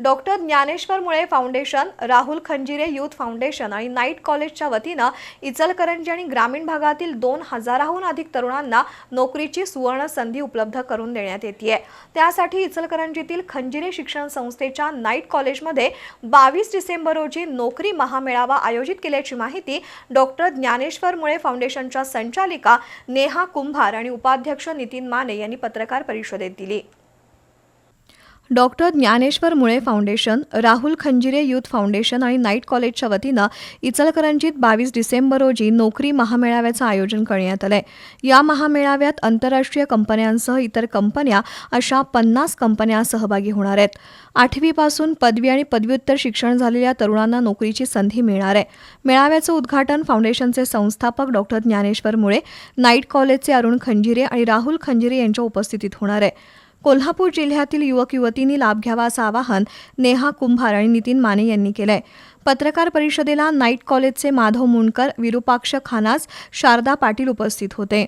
Doctor Dnyaneshwar Mule foundation Rahul Khanjire youth foundation आणि night कॉलेजच्या वतीनं इचलकरंजी आणि ग्रामीण भागातील दोन हजाराहून अधिक तरुणांना नोकरीची सुवर्ण संधी उपलब्ध करून देण्यात येते त्यासाठी इचलकरंजीतील खंजिरे शिक्षण संस्थेच्या नाईट कॉलेजमध्ये बावीस डिसेंबर रोजी नोकरी महामेळावा आयोजित केल्याची माहिती डॉक्टर ज्ञानेश्वर मुळे फाउंडेशनच्या संचालिका नेहा कुंभार आणि उपाध्यक्ष नितीन माने यांनी पत्रकार परिषदेत दिली. Doctor Dnyaneshwar Mule foundation Rahul Khanjire youth foundation आणि नाईट कॉलेजच्या वतीनं इचलकरंजीत बावीस डिसेंबर रोजी नोकरी महामेळाव्याचं आयोजन करण्यात आलंय. या महामेळाव्यात आंतरराष्ट्रीय कंपन्यांसह इतर कंपन्या अशा पन्नास कंपन्या सहभागी होणार आहेत. आठवीपासून पदवी आणि पदव्युत्तर शिक्षण झालेल्या तरुणांना नोकरीची संधी मिळणार आहे. मेळाव्याचं उद्घाटन फाउंडेशनचे संस्थापक डॉक्टर ज्ञानेश्वर मुळे नाईट कॉलेजचे अरुण खंजिरे आणि राहुल खंजिरे यांच्या उपस्थितीत होणार आहे. कोल्हापूर जिल्ह्यातील युवक युवतींनी लाभ घ्यावा असं आवाहन नेहा कुंभार आणि नितीन माने यांनी केलंय. पत्रकार परिषदेला नाईट कॉलेजचे माधव मुंडकर विरुपाक्ष खानास शारदा पाटील उपस्थित होते.